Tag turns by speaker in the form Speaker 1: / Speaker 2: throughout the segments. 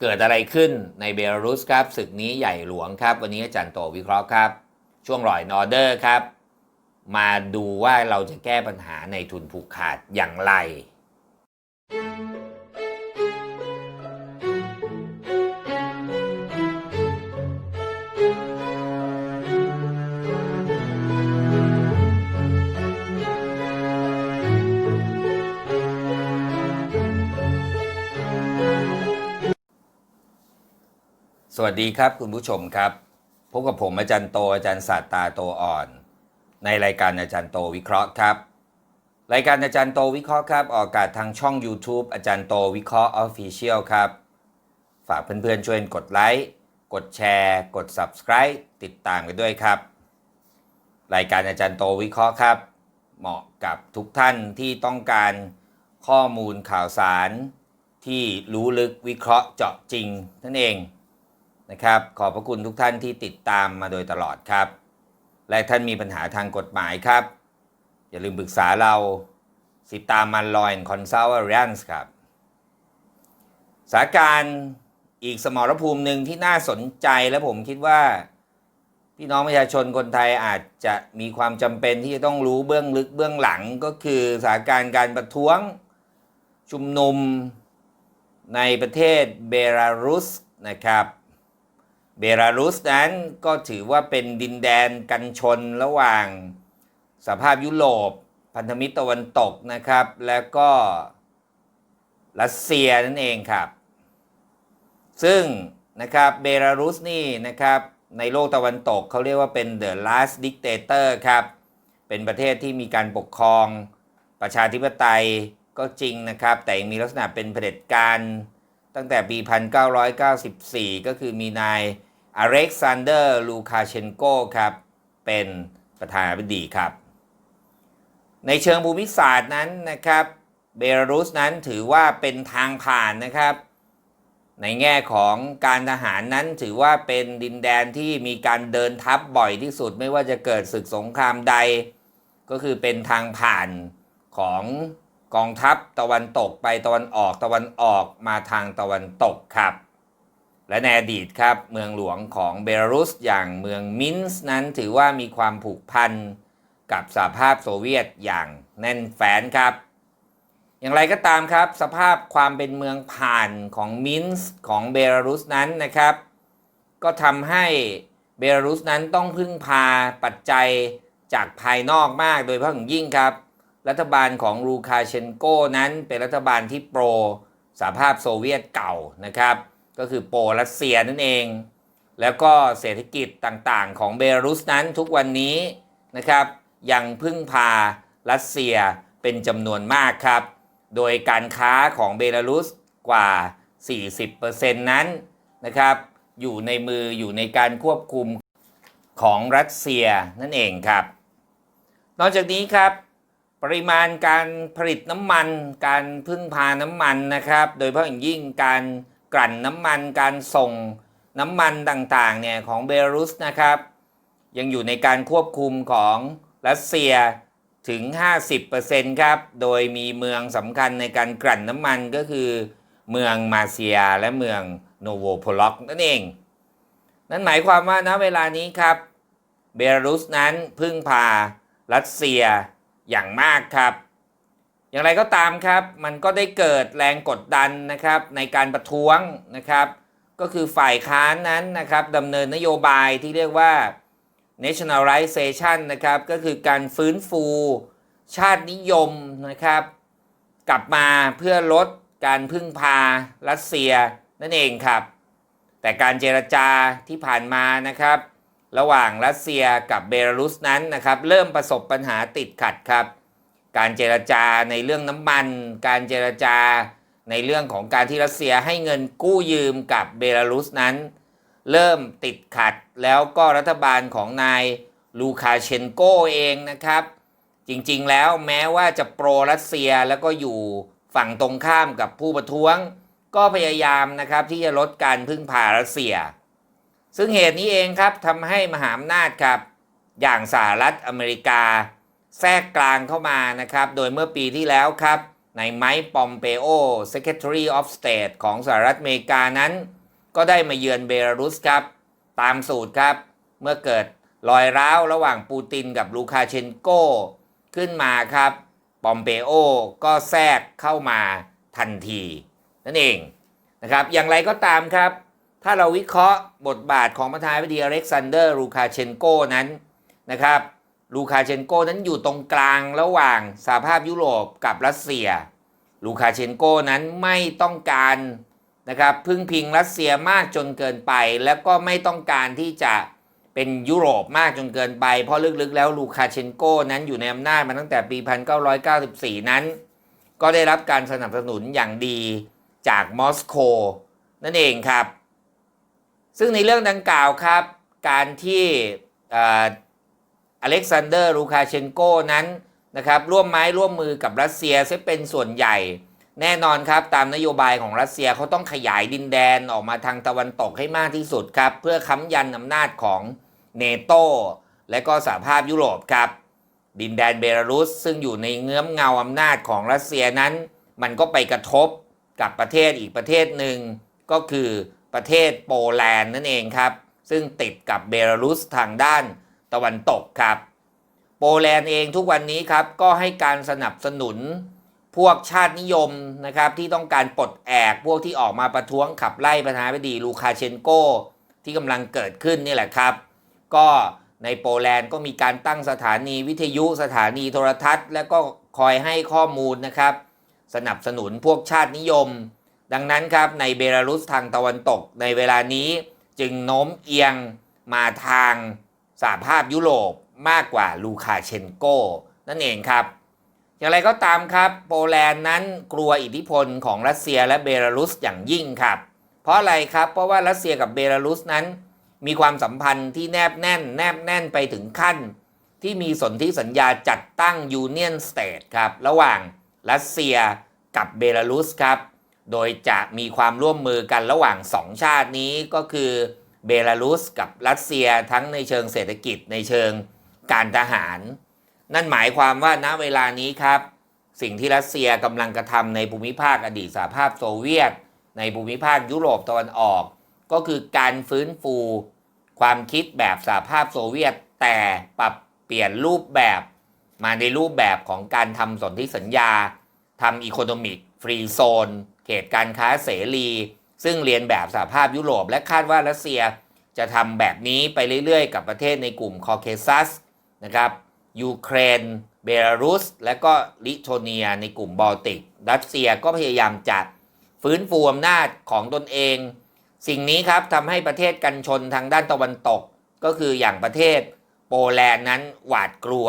Speaker 1: เกิดอะไรขึ้นในเบลารุสครับศึกนี้ใหญ่หลวงครับ วันนี้อาจารย์โตวิเคราะห์ครับ ช่วงรอยนอเดอร์ครับ มาดูว่าเราจะแก้ปัญหาในทุนผูกขาดอย่างไร วัสดีครับคุณผู้ชมครับ พบกับผมอาจารย์โตอาจารย์ศาสตาโตอ่อน ในรายการอาจารย์โตวิเคราะห์ครับ รายการอาจารย์โตวิเคราะห์ครับ ออกอากาศทางช่อง YouTube อาจารย์โตวิเคราะห์ Official ครับ ฝากเพื่อนๆช่วยกดไลค์กดแชร์ กด Subscribe ติดตามกันด้วยครับ รายการอาจารย์โตวิเคราะห์ครับ เหมาะกับทุกท่านที่ต้องการข้อมูลข่าวสาร ที่รู้ลึกวิเคราะห์เจาะจริงนั่นเอง นะครับ ขอบพระคุณทุกท่านที่ติดตามมาโดยตลอดครับ และท่านมีปัญหาทางกฎหมายครับ อย่าลืมปรึกษาเราสิตามมันลอยคอนซัลท์เรนส์ครับสถานการณ์อีกสมรภูมิหนึ่งที่น่าสนใจและผมคิดว่าพี่น้องประชาชนคนไทยอาจจะมีความจำเป็นที่จะต้องรู้เบื้องลึกเบื้องหลังก็คือสถานการณ์การประท้วงชุมนุมในประเทศเบลารุสนะครับ เบลารุสนั้นก็ถือว่าเป็นดินแดนกันชนระหว่างสภาพยุโรป พันธมิตรตะวันตกนะครับ แล้วก็รัสเซียนั่นเองครับ ซึ่งนะครับเบลารุสนี่นะครับในโลกตะวันตกเขาเรียกว่าเป็น the last dictator ครับ เป็นประเทศที่มีการปกครองประชาธิปไตยก็จริงนะครับ แต่ยังมีลักษณะเป็นเผด็จการตั้งแต่ปี 1994 ก็คือมีนาย อเล็กซานเดอร์ลูคาเชนโกครับเป็นประธานาธิบดีครับ ในเชิงภูมิศาสตร์นั้นนะครับเบลารุสนั้นถือว่าเป็นทางผ่านนะครับ ในแง่ของการทหารนั้นถือว่าเป็นดินแดนที่มีการเดินทัพบ่อยที่สุดไม่ว่าจะเกิดศึกสงครามใด ก็คือเป็นทางผ่านของกองทัพตะวันตกไปตะวันออกตะวันออกมาทางตะวันตกครับ และในอดีตครับเมืองหลวงของเบลารุสอย่างเมืองมินส์นั้นถือว่ามีความผูกพันกับสหภาพโซเวียตอย่างแน่นแฟ้นครับ อย่างไรก็ตามครับ สภาพความเป็นเมืองผ่านของมินส์ของเบลารุสนั้นนะครับ ก็ทำให้เบลารุสนั้นต้องพึ่งพาปัจจัยจากภายนอกมากโดยเฉพาะอย่างยิ่งครับ รัฐบาลของลูคาเชนโกนั้นเป็นรัฐบาลที่โปรสหภาพโซเวียตเก่านะครับ ก็คือโปรรัสเซียนั่นเอง แล้วก็เศรษฐกิจต่างๆ ของเบลารุสนั้นทุกวันนี้นะครับ ยังพึ่งพารัสเซียเป็นจำนวนมากครับ โดยการค้าของเบลารุสกว่า 40%นั้นนะครับ อยู่ในมืออยู่ในการควบคุมของรัสเซียนั่นเองครับ นอกจากนี้ครับปริมาณการผลิตน้ำมัน การพึ่งพาน้ำมันนะครับ โดยเฉพาะอย่างยิ่งการ กลั่นน้ำมันการส่งน้ำมันต่างๆเนี่ยของเบลารุสนะครับ ยังอยู่ในการควบคุมของรัสเซียถึง 50%ครับ โดยมีเมืองสำคัญในการกลั่นน้ำมันก็คือ เมืองมาเซียและเมืองโนโวโพล็อกนั่นเอง นั่นหมายความว่าณเวลานี้ครับ เบลารุสนั้นพึ่งพารัสเซียอย่างมากครับ อย่างไรก็ตามครับ มันก็ได้เกิดแรงกดดันนะครับในการประท้วงนะครับ ก็คือฝ่ายค้านนั้นนะครับดำเนินนโยบายที่เรียกว่า nationalization นะครับ ก็คือการฟื้นฟูชาตินิยมนะครับ กลับมาเพื่อลดการพึ่งพารัสเซียนั่นเองครับ แต่การเจรจาที่ผ่านมานะครับ ระหว่างรัสเซียกับเบลารุสนั้นนะครับ เริ่มประสบปัญหาติดขัดครับ การเจรจาในเรื่องน้ำมัน การเจรจาในเรื่องของการที่รัสเซียให้เงินกู้ยืมกับเบลารุสนั้น เริ่มติดขัดแล้วก็รัฐบาลของนายลูคาเชนโกเองนะครับ จริงๆแล้วแม้ว่าจะโปรรัสเซียแล้วก็อยู่ฝั่งตรงข้ามกับผู้ประท้วง ก็พยายามนะครับที่จะลดการพึ่งพารัสเซีย ซึ่งเหตุนี้เองครับทำให้มหาอำนาจครับ อย่างสหรัฐอเมริกา แทรกกลางเข้ามานะครับ โดยเมื่อปีที่แล้วครับในไมค์ปอมเปโอ Secretary of State ของสหรัฐอเมริกานั้น ก็ได้มาเยือนเบลารุสครับ ตามสูตรครับ เมื่อเกิดรอยร้าวระหว่างปูตินกับลูคาเชนโกขึ้นมาครับปอมเปโอก็แทรกเข้ามาทันที นั่นเองนะครับ อย่างไรก็ตามครับ ถ้าเราวิเคราะห์บทบาทของประธานาธิบดีอเล็กซานเดอร์ลูคาเชนโกนั้นนะครับ ลูคาเชนโกนั้นอยู่ตรงกลางระหว่างสหภาพยุโรปกับรัสเซีย ลูคาเชนโกนั้นไม่ต้องการนะครับพึ่งพิงรัสเซียมากจนเกินไป แล้วก็ไม่ต้องการที่จะเป็นยุโรปมากจนเกินไป เพราะลึกๆ แล้วลูคาเชนโกนั้นอยู่ในอำนาจมาตั้งแต่ปี 1994 นั้น ก็ได้รับการสนับสนุนอย่างดีจากมอสโกนั่นเองครับ ซึ่งในเรื่องดังกล่าวครับ การที่ อเล็กซานเดอร์ลูคาเชนโกนั้นนะครับร่วมไม้ร่วมมือกับรัสเซียซะเป็นส่วนใหญ่ แน่นอนครับตามนโยบายของรัสเซียเขาต้องขยายดินแดนออกมาทางตะวันตกให้มากที่สุดครับ เพื่อค้ำยันอำนาจของเนโตและก็สหภาพยุโรปครับ ดินแดนเบลารุสซึ่งอยู่ในเงื้อมเงาอำนาจของรัสเซียนั้น มันก็ไปกระทบกับประเทศอีกประเทศหนึ่งก็คือประเทศโปแลนด์นั่นเองครับ ซึ่งติดกับเบลารุสทางด้าน ตะวันตกครับ โปแลนด์เองทุกวันนี้ครับก็ให้การสนับสนุนพวกชาตินิยมนะครับที่ต้องการปลดแอกพวกที่ออกมาประท้วงขับไล่ประธานาธิบดีลูคาเชนโกที่กำลังเกิดขึ้นนี่แหละครับ ก็ในโปแลนด์ก็มีการตั้งสถานีวิทยุสถานีโทรทัศน์ และก็คอยให้ข้อมูลนะครับ สนับสนุนพวกชาตินิยม ดังนั้นครับในเบลารุสทางตะวันตกในเวลานี้จึงโน้มเอียงมาทาง สหภาพยุโรปมากกว่าลูคาเชนโกนั่นเองครับ อย่างไรก็ตามครับ โปแลนด์นั้นกลัวอิทธิพลของรัสเซียและเบลารุสอย่างยิ่งครับ เพราะอะไรครับ เพราะว่ารัสเซียกับเบลารุสนั้น มีความสัมพันธ์ที่แนบแน่น แนบแน่นไปถึงขั้น ที่มีสนธิสัญญาจัดตั้งยูเนียนสเตทครับระหว่างรัสเซียกับเบลารุสครับ โดยจะมีความร่วมมือกันระหว่างสองชาตินี้ก็คือ เบลารุสกับรัสเซียทั้งในเชิงเศรษฐกิจในเชิงการทหาร นั่นหมายความว่าณเวลานี้ครับ สิ่งที่รัสเซียกำลังกระทำในภูมิภาคอดีตสหภาพโซเวียต ในภูมิภาคยุโรปตะวันออก ก็คือการฟื้นฟูความคิดแบบสหภาพโซเวียต แต่ปรับเปลี่ยนรูปแบบมาในรูปแบบของการทำสนธิสัญญาทำอีโคโนมิกฟรีโซน เขตการค้าเสรี ซึ่งเรียนแบบสหภาพยุโรป และคาดว่ารัสเซียจะทำแบบนี้ไปเรื่อยๆ กับประเทศในกลุ่มคอเคซัสนะครับยูเครน เบลารุส และก็ลิโทเนียในกลุ่มบอลติก รัสเซียก็พยายามจัดฟื้นฟูอำนาจของตนเอง สิ่งนี้ครับทำให้ประเทศกันชนทางด้านตะวันตก ก็คืออย่างประเทศโปแลนด์นั้นหวาดกลัว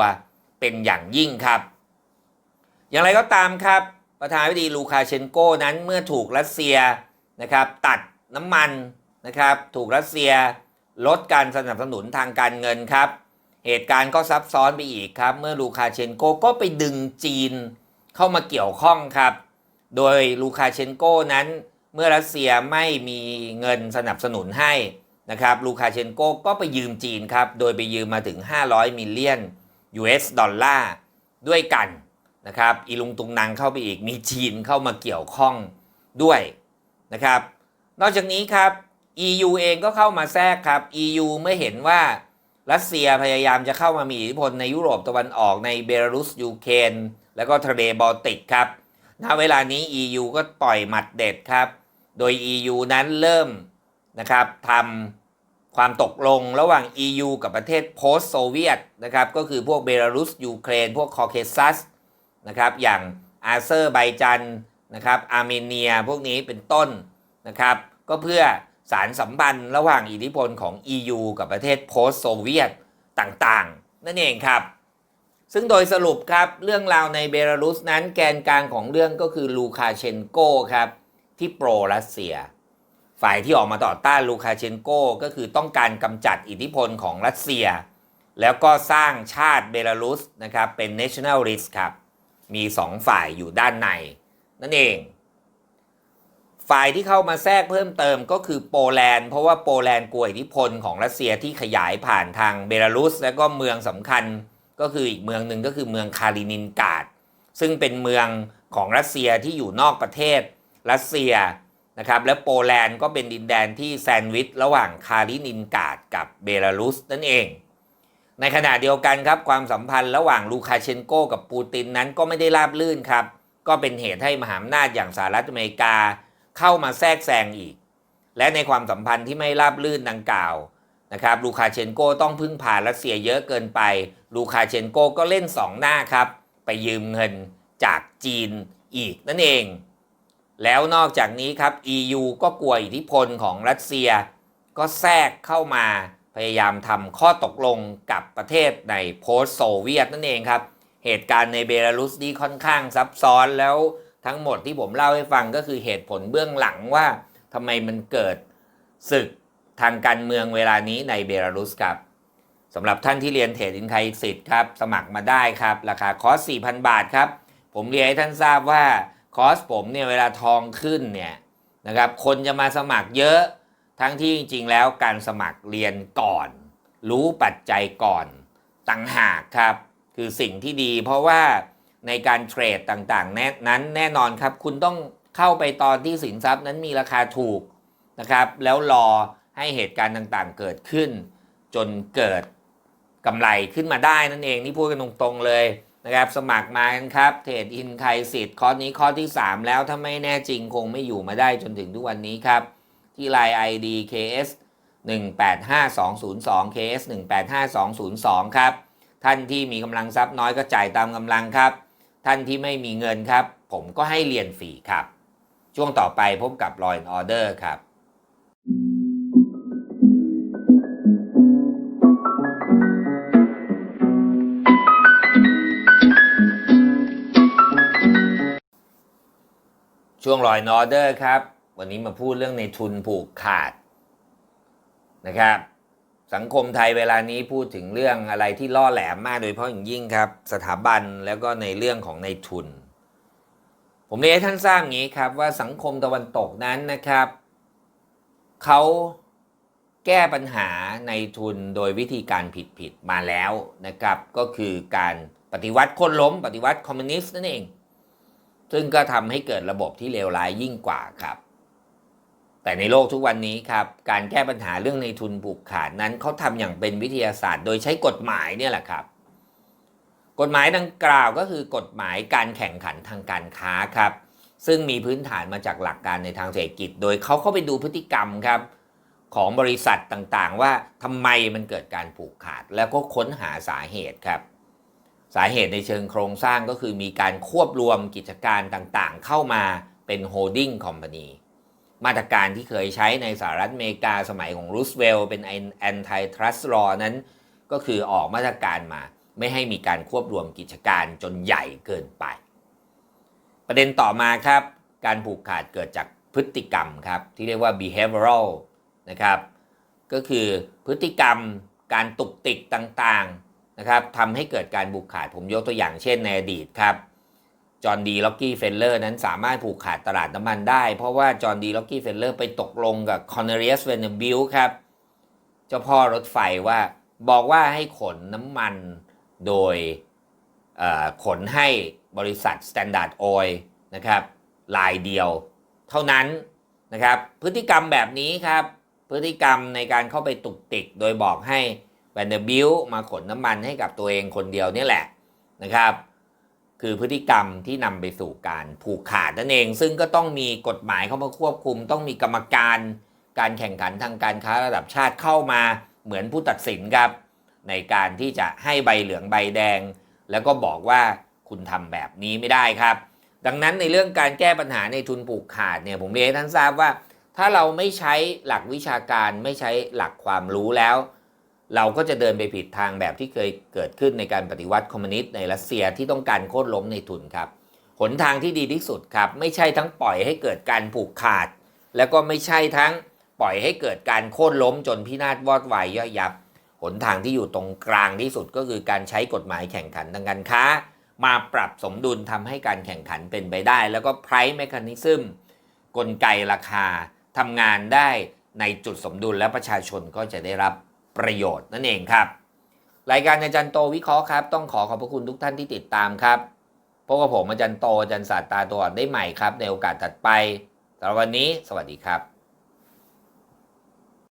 Speaker 1: เป็นอย่างยิ่งครับ อย่างไรก็ตามครับ ประธานาธิบดีลูคาเชนโกนั้นเมื่อถูกรัสเซีย นะครับตัดน้ำมันนะครับถูกรัสเซียลดการสนับสนุนทางการเงินครับ เหตุการณ์ก็ซับซ้อนไปอีกครับ เมื่อลูคาเชนโกก็ไปดึงจีนเข้ามาเกี่ยวข้องครับ โดยลูคาเชนโกนั้น เมื่อรัสเซียไม่มีเงินสนับสนุนให้นะครับลูคาเชนโกก็ไปยืมจีนครับ โดยไปยืมมาถึง 500 มิลเลียน US ดอลลาร์ด้วยกันนะครับอีลุงตุงนางเข้าไปอีกมีจีนเข้ามาเกี่ยวข้องด้วย นะครับ นอกจากนี้ครับ EU เองก็เข้ามาแทรกครับ EU เมื่อเห็นว่ารัสเซียพยายามจะเข้ามามีอิทธิพลในยุโรปตะวันออกในเบลารุสยูเครนแล้วก็ทะเลบอลติกครับณเวลานี้ EU ก็ปล่อยหมัดเด็ดครับ โดย EU นั้นเริ่มนะครับทำความตกลงระหว่าง EU กับประเทศโพสโซเวียตนะครับก็คือพวกเบลารุสยูเครนพวกคอเคซัสนะครับอย่างอาเซอร์ไบจัน นะครับอาร์เมเนียพวกนี้เป็นต้นนะครับ ก็เพื่อสารสัมพันธ์ระหว่างอิทธิพลของ EU กับประเทศโพสโซเวียตต่างๆ นั่นเองครับ ซึ่งโดยสรุปครับเรื่องราวในเบลารุสนั้นแกนกลางของเรื่องก็คือลูคาเชนโกครับที่โปรรัสเซีย ฝ่ายที่ออกมาต่อต้านลูคาเชนโกก็คือต้องการกำจัดอิทธิพลของรัสเซีย แล้วก็สร้างชาติเบลารุสนะครับเป็น nationalist ครับมีสองฝ่ายอยู่ด้านใน นั่นเอง ฝ่ายที่เข้ามาแทรกเพิ่มเติมก็คือโปแลนด์เพราะว่าโปแลนด์กลัวอิทธิพลของรัสเซียที่ขยายผ่านทางเบลารุส และก็เมืองสำคัญก็คืออีกเมืองหนึ่งก็คือเมืองคาลินินกาดซึ่งเป็นเมืองของรัสเซียที่อยู่นอกประเทศรัสเซียนะครับและโปแลนด์ก็เป็นดินแดนที่แซนด์วิชระหว่างคาลินินกาดกับเบลารุสนั่นเอง ในขณะเดียวกันครับความสัมพันธ์ระหว่างลูคาเชนโกกับปูตินนั้นก็ไม่ได้ราบลื่นครับ ก็เป็นเหตุให้มหาอำนาจอย่างสหรัฐอเมริกาเข้ามาแทรกแซงอีก และในความสัมพันธ์ที่ไม่ราบลื่นดังกล่าวนะครับลูคาเชนโกต้องพึ่งพารัสเซียเยอะเกินไป ลูคาเชนโกก็เล่นสองหน้าครับ ไปยืมเงินจากจีนอีกนั่นเอง แล้วนอกจากนี้ครับ EU ก็กลัวอิทธิพลของรัสเซีย ก็แทรกเข้ามาพยายามทำข้อตกลงกับประเทศในโพสโซเวียตนั่นเองครับ เหตุการณ์ในเบลารุสนี่ค่อนข้างซับซ้อนแล้วทั้งหมดที่ผมเล่าให้ฟังก็คือเหตุผลเบื้องหลังว่าทำไมมันเกิดศึกทางการเมืองเวลานี้ในเบลารุสครับสำหรับท่านที่เรียนเทรดอินไทยสิทธิ์ครับ สมัครมาได้ครับ ราคาคอร์ส 4,000 บาทครับ ผมเรียนให้ท่านทราบว่าคอร์สผมเนี่ยเวลาทองขึ้นเนี่ยนะครับคนจะมาสมัครเยอะทั้งที่จริง ๆ แล้วการสมัครเรียนก่อน รู้ปัจจัยก่อนต่างหากครับ คือสิ่งที่ดี เพราะว่าในการเทรดต่างๆแน่นั้นแน่นอนครับคุณต้องเข้าไปตอนที่สินทรัพย์นั้นมีราคาถูกนะครับ แล้วรอให้เหตุการณ์ต่างๆ เกิดขึ้น จนเกิดกำไรขึ้นมาได้นั่นเองนี่พูดกันตรงๆเลยนะครับสมัครมากันครับเทรดอินไคสิทธิ์คอร์สนี้ข้อที่ 3 แล้วถ้าไม่แน่จริงคงไม่อยู่มาได้จนถึงทุกวันนี้ครับ ที่ Line ID KS 185202 KS 185202 ครับ ท่านที่มีกำลังทรัพย์น้อยก็จ่ายตามกำลังครับ ท่านที่ไม่มีเงินครับ ผมก็ให้เรียนฟรีครับ ช่วงต่อไปพบกับ Law and Order ครับช่วงลอยนอเดอร์ครับ วันนี้มาพูดเรื่องในทุนผูกขาดนะครับ สังคมไทยเวลานี้พูดถึงเรื่องอะไรที่ล่อแหลมมากโดยเฉพาะอย่างยิ่งครับ สถาบันแล้วก็ในเรื่องของในทุน ผมเรียนให้ท่านทราบอย่างนี้ครับว่าสังคมตะวันตกนั้นนะครับเขาแก้ปัญหาในทุนโดยวิธีการผิดๆมาแล้วนะครับ ก็คือการปฏิวัติคนล้ม ปฏิวัติคอมมิวนิสต์นั่นเอง ซึ่งก็ทำให้เกิดระบบที่เลวร้ายยิ่งกว่าครับ แต่ในโลกทุกวันนี้ครับการแก้ปัญหาเรื่องในทุนผูกขาดนั้นเขาทำอย่างเป็นวิทยาศาสตร์ โดยใช้กฎหมายเนี่ยแหละครับ กฎหมายดังกล่าวก็คือกฎหมายการแข่งขันทางการค้าครับ ซึ่งมีพื้นฐานมาจากหลักการในทางเศรษฐกิจ โดยเขาเข้าไปดูพฤติกรรมครับของบริษัทต่างๆ ว่าทำไมมันเกิดการผูกขาด แล้วก็ค้นหาสาเหตุครับ สาเหตุในเชิงโครงสร้างก็คือมีการควบรวมกิจการต่างๆ เข้ามาเป็นโฮดดิ้งคอมพานี มาตรการที่เคยใช้ในสหรัฐอเมริกาสมัยของรูสเวลล์เป็น antitrust law นั้น ก็คือออกมาตรการมาไม่ให้มีการควบรวมกิจการจนใหญ่เกินไป ประเด็นต่อมาครับ การผูกขาดเกิดจากพฤติกรรมครับที่เรียกว่า behavioral นะครับ ก็คือพฤติกรรมการตุกติกต่างๆนะครับทำให้เกิดการผูกขาดผมยกตัวอย่างเช่นในอดีตครับ จอห์นดีล็อกกี้เฟลเลอร์นั้นสามารถผูกขาดตลาดน้ำมันได้ เพราะว่าจอห์นดีล็อกกี้เฟลเลอร์ไปตกลงกับคอนเนเรียสเวนบิลครับ เจ้าพ่อรถไฟว่าบอกว่าให้ขนน้ำมันโดยขนให้บริษัท Standard Oil นะครับลายเดียว เท่านั้นนะครับ พฤติกรรมแบบนี้ครับ พฤติกรรมในการเข้าไปตุกติก โดยบอกให้แวนเดอร์บิลมาขนน้ำมันให้กับตัวเองคนเดียวนี่แหละนะครับ คือพฤติกรรมที่นำไปสู่การผูกขาดนั่นเอง ซึ่งก็ต้องมีกฎหมายเข้ามาควบคุม ต้องมีกรรมการการแข่งขันทางการค้าระดับชาติเข้ามาเหมือนผู้ตัดสินครับ ในการที่จะให้ใบเหลืองใบแดง แล้วก็บอกว่าคุณทำแบบนี้ไม่ได้ครับ ดังนั้นในเรื่องการแก้ปัญหาในทุนผูกขาดเนี่ยผมเรียนให้ท่านทราบว่า ถ้าเราไม่ใช้หลักวิชาการไม่ใช้หลักความรู้แล้ว เราก็จะเดินไปผิดทางแบบที่เคยเกิดขึ้นในการปฏิวัติคอมมิวนิสต์ในรัสเซียที่ต้องการโค่นล้มในทุนครับ หนทางที่ดีที่สุดครับ ไม่ใช่ทั้งปล่อยให้เกิดการผูกขาด แล้วก็ไม่ใช่ทั้งปล่อยให้เกิดการโค่นล้มจนพินาศวอดวายย่อยยับ หนทางที่อยู่ตรงกลางที่สุดก็คือการใช้กฎหมายแข่งขันทางการค้า มาปรับสมดุลทำให้การแข่งขันเป็นไปได้ แล้วก็ price mechanism กลไกราคาทำงานได้ในจุดสมดุลและประชาชนก็จะได้รับ ประโยชน์นั่นเองครับ รายการอาจารย์โตวิเคราะห์ครับ ต้องขอขอบพระคุณทุกท่านที่ติดตามครับพบกับผมอาจารย์โตอาจารย์ศาสตราตัวอ่อนได้ใหม่ครับ ในโอกาสถัดไปสำหรับวันนี้ สวัสดีครับ